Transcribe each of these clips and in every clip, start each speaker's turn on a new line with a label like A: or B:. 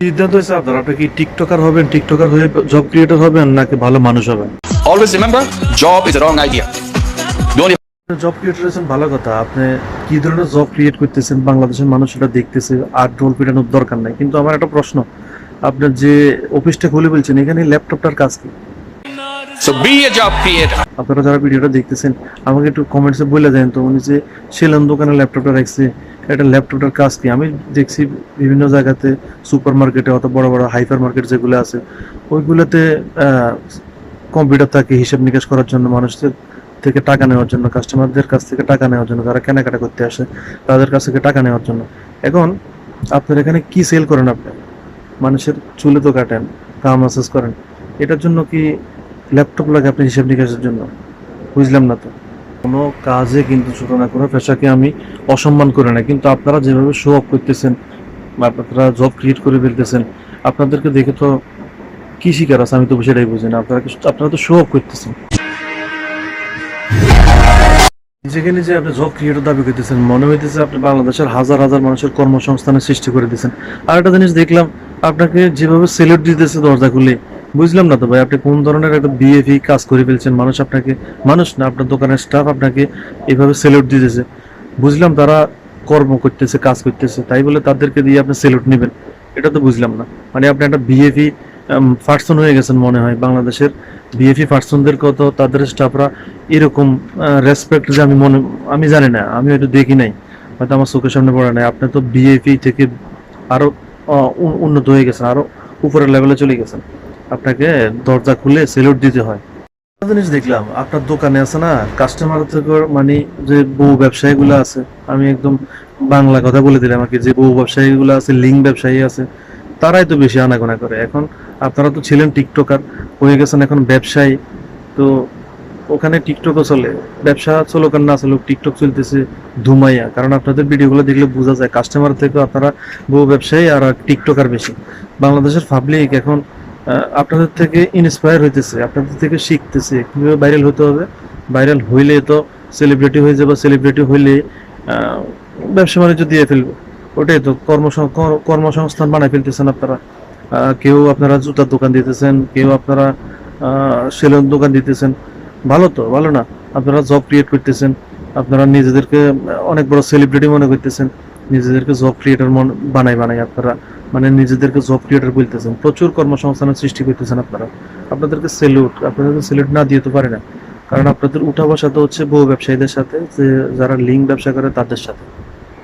A: সিদ্ধান্ত হয়েছে আপনার। আপনি কি টিকটকার হবেন টিকটকার হয়ে জব ক্রিয়েটর হবেন নাকি ভালো মানুষ হবেন?
B: Is a wrong idea. The only
A: job creator হয়েছেন ভালো কথা। আপনি কি ধরনের জব ক্রিয়েট করতেছেন? বাংলাদেশের মানুষ সেটা দেখতেছে আর ডোল পিটানোর দরকার নাই। কিন্তু আমার একটা প্রশ্ন আপনার যে অফিসটা খুলে বলছেন এখানে ল্যাপটপটার কাজ কি?
B: Creator.
A: আপনারা যারা ভিডিওটা দেখতেছেন আমাকে একটু কমেন্টসে বলে দেন তো। উনি যে সেলেন দোকানে ল্যাপটপটা রাখছে এটা ল্যাপটপটার কাজ কি? আমি দেখছি বিভিন্ন জায়গাতে সুপার মার্কেটে অত বড় বড় হাইপার মার্কেট যেগুলো আছে, ওইগুলোতে কম্পিউটার থাকে হিসাব নিকাশ করার জন্য মানুষদের থেকে টাকা নেওয়ার জন্য, কাস্টমারদের কাছ থেকে টাকা নেওয়ার জন্য, যারা কেনাকাটা করতে আসে তাদের কাছ থেকে টাকা নেওয়ার জন্য। এখন আপনার এখানে কি সেল করেন আপনি? মানুষের চুলে তো কাটেন পা মাসাজ করেন। এটার জন্য কি ল্যাপটপ লাগে আপনি হিসাব নিকাশের জন্য? বুঝলাম না তো। কোনো কাজে কিন্তু ছোট না, কোনো পেশাকে আমি অসম্মান করে না। কিন্তু আপনারা যেভাবে শো অফ করতেছেন বা আপনারা জব ক্রিয়েট করে ফেলতেছেন, আপনাদেরকে দেখে তো কি শিকার আছে আমি তো সেটাই বুঝি না। আপনারা আপনারা তো শো অফ করতেছেন। নিজেকে নিজে আপনি জব ক্রিয়েটর দাবি করতেছেন, মনে হইতেছে আপনি বাংলাদেশের হাজার হাজার মানুষের কর্মসংস্থানের সৃষ্টি করে দিচ্ছেন আর একটা জিনিস দেখলাম, আপনাকে যেভাবে সেলুট দিতেছে দরজা খুলে বুঝলাম না তো ভাই আপনি কোন ধরনের একটা বিএফি কাজ করে ফেলছেন? মানুষ আপনাকে মানুষ না আপনার দোকানের স্টাফ আপনাকে এভাবে সেলুট দিতেছে। বুঝলাম তারা কর্ম করতেছে কাজ করতেছে তাই বলে তাদেরকে দিয়ে আপনি সেলুট নেবেন। এটা তো বুঝলাম না। মানে আপনি একটা বিএফি পার্সন হয়ে গেছেন মনে হয় বাংলাদেশের। বিএফি পার্সনদের কত তাদের স্টাফরা এরকম রেসপেক্ট যে আমি মনে আমি জানি না আমি হয়তো দেখি নাই। হয়তো আমার চোখের সামনে পড়ে নাই। আপনি তো বিএপি থেকে আরও আহ, উন- উন্নত হয়ে গেছেন আরও উপরের লেভেলে চলে গেছেন। আপনাকে দরজা খুলে সেলুট দিতে হয়। জিনিস দেখলাম, আপনার দোকানে আছে না কাস্টমার থেকে মানে যে বউ ব্যবসায়ীগুলো আছে, আমি একদম বাংলা কথা বলে দিলাম আর কি, যে বউ ব্যবসায়ীগুলো আছে লিঙ্ক ব্যবসায়ী আছে, তারাই তো বেশি আনাগোনা করে। এখন আপনারা তো ছিলেন টিকটকার, হয়ে গেছেন এখন ব্যবসায়ী, তো ওখানে টিকটকও চলে, ব্যবসা চলুক আর না চলুক, টিকটক চলতেছে ধুমাইয়া, কারণ আপনাদের ভিডিওগুলো দেখলে বোঝা যায় কাস্টমার থেকে আপনারা বহু ব্যবসায়ী আর টিকটকার বেশি। বাংলাদেশের পাবলিক এখন আপনাদের থেকে ইন্সপায়ার হইতেছে, আপনাদের থেকে শিখতেছে। কীভাবে ভাইরাল হতে হবে? ভাইরাল হইলে তো সেলিব্রিটি হয়ে যাবে সেলিব্রিটি হইলে ব্যবসা বাণিজ্য দিয়ে ফেলবে। ওটাই তো কর্মসং- কর্মসংস্থান বানায় ফেলতেছেন আপনারা। কেউ আপনারা জুতার দোকান দিতেছেন, কেউ আপনারা সেলুন দোকান দিতেছেন। ভালো তো, ভালো না। আপনারা জব ক্রিয়েট করতেছেন, আপনারা নিজেদেরকে অনেক বড় সেলিব্রিটি মনে করতেছেন। নিজেদেরকে জব ক্রিয়েটর মন বানাই বানাই আপনারা। মানে নিজেদেরকে জব ক্রিয়েটর বলতেছেন। প্রচুর কর্মসংস্থানের সৃষ্টি করতেছেন আপনারা। আপনাদেরকে সেলুট আপনাদেরকে সেলুট না দিয়ে তো পারে না। কারণ আপনাদের উঠা বসা তো হচ্ছে বহু ব্যবসায়ীদের সাথে, যে যারা লিঙ্ক ব্যবসা করে তাদের সাথে।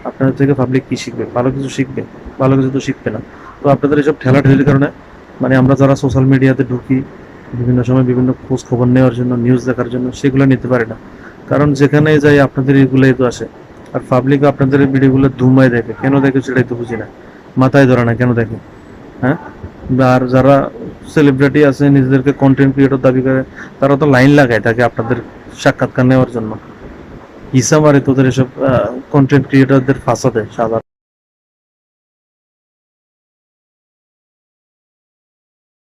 A: আপনাদের থেকে পাবলিক কি শিখবে? ভালো কিছু শিখবে? ভালো কিছু তো শিখবে না। তো আপনাদের এইসব ঠেলা ঠেলির কারণে মানে আমরা যারা সোশ্যাল মিডিয়াতে ঢুকি, বিভিন্ন সময় বিভিন্ন খোঁজ খবর নেওয়ার জন্য নিউজ দেখার জন্য, সেগুলো নিতে পারি না। কারণ যেখানে যাই আপনাদের এগুলোই তো আসে। আর পাবলিক আপনাদের ভিডিওগুলো ধুমায় দেখে। কেন দেখে সেটাই তো বুঝি না। মাথায় ধরে না, কেন দেখো? হ্যাঁ? আর যারা সেলিব্রিটি আছে, নিজেদেরকে কন্টেন্ট ক্রিয়েটর দাবি করে, তারা তো লাইন লাগায় থাকে আপনাদের সাক্ষাৎকার নেওয়ার জন্য। হিসাব আরে তোদের এসব কন্টেন্ট ক্রিয়েটরদের ফাঁসাতে, সাধারণ